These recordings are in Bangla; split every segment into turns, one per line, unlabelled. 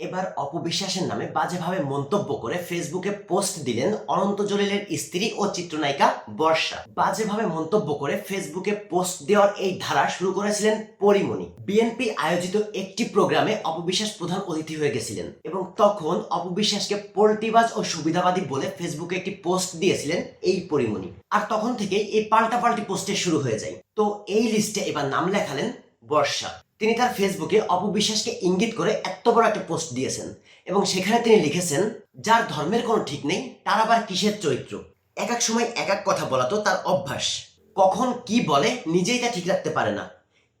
এবার অপবিশ্বাসের নামে বাজেভাবে মন্তব্য করে ফেসবুকে পোস্ট দিলেন অনন্ত জলিলের স্ত্রী ও চিত্রনায়িকা বর্ষা। বাজেভাবে মন্তব্য করে ফেসবুকে পোস্ট দেওয়ার এই ধারা শুরু করেছিলেন পরিমণি। বিএনপি আয়োজিত একটি প্রোগ্রামে অপবিশ্বাস প্রধান অতিথি হয়ে গেছিলেন এবং তখন অপবিশ্বাসকে পোল্টিবাজ ও সুবিধাবাদী বলে ফেসবুকে একটি পোস্ট দিয়েছিলেন এই পরিমণি। আর তখন থেকে এই পাল্টা পাল্টাপাল্টি পোস্টে শুরু হয়ে যায়। তো এই লিস্টে এবার নাম লেখালেন বর্ষা। তিনি তার ফেসবুকে অপবিশ্বাসকে ইঙ্গিত করে এত বড় একটা পোস্ট দিয়েছেন এবং সেখানে তিনি লিখেছেন, যার ধর্মের কোনো ঠিক নেই, তার আবার কিসের চরিত্র? এক এক সময় এক এক কথা বলা তো তার অভ্যাস। কখন কি বলে নিজেই তা ঠিক রাখতে পারে না।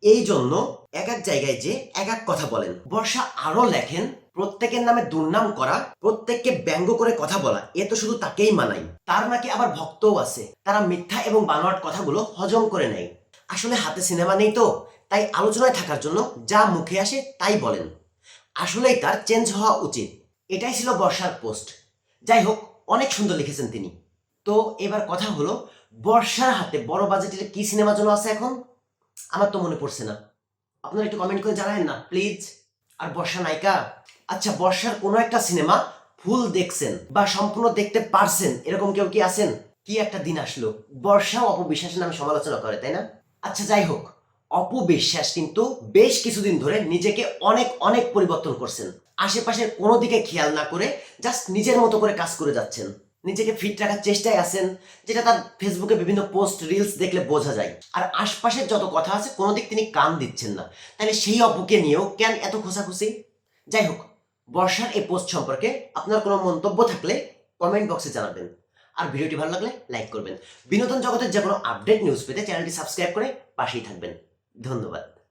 এই জন্য এক এক জায়গায় যে এক এক কথা বলেন। বর্ষা আরও লেখেন, প্রত্যেকের নামে দুর্নাম করা, প্রত্যেককে ব্যঙ্গ করে কথা বলা, এ তো শুধু তাকেই মানাই। তার নাকি আবার ভক্তও আছে। তারা মিথ্যা এবং বানোয়াট কথাগুলো হজম করে নেয়। আসলে হাতে সিনেমা নেই তো। তাই আলোচনায় থাকার জন্য যা মুখে আসে তাই বলেন। আসলেই তার চেঞ্জ হওয়া উচিত। এটাই ছিল বর্ষার পোস্ট। যাই হোক, অনেক সুন্দর লিখেছেন তিনি। তো এবার কথা হলো, বর্ষার হাতে বড় বাজেটের কি সিনেমা জন্য আছে এখন? আমার তো মনে পড়ছে না। আপনারা একটু কমেন্ট করে জানাবেন না প্লিজ আর বর্ষা নায়িকা? আচ্ছা বর্ষার কোনো একটা সিনেমা ফুল দেখছেন বা সম্পূর্ণ দেখতে পারছেন, এরকম কেউ কি আছেন? কি একটা দিন আসলো। বর্ষাও অপবিশ্বাসের নামে সমালোচনা করে, তাই না? আচ্ছা যাই হোক। অপবিশ্বাস, কিন্তু বেশ কিছুদিন ধরে নিজেকে অনেক অনেক পরিবর্তন করছেন। আশেপাশের কোনো দিকে খেয়াল না করে জাস্ট নিজের মতো করে কাজ করে যাচ্ছেন। নিজেকে ফিট রাখার চেষ্টায় আছেন, যেটা তার ফেসবুকে বিভিন্ন পোস্ট রিলস দেখলে বোঝা যায়। আর আশপাশের যত কথা আছে, কোনো দিক তিনি কান দিচ্ছেন না। তাহলে সেই অপুকে নিয়েও কেন এত খোঁচাখুচি যাই হোক, বর্ষার এই পোস্ট সম্পর্কে আপনার কোনো মন্তব্য থাকলে কমেন্ট বক্সে জানাবেন। আর ভিডিওটি ভালো লাগলে লাইক করবেন। বিনোদন জগতের যে কোনো আপডেট নিউজ পেতে চ্যানেলটি সাবস্ক্রাইব করে পাশেই থাকবেন। ধন্যবাদ।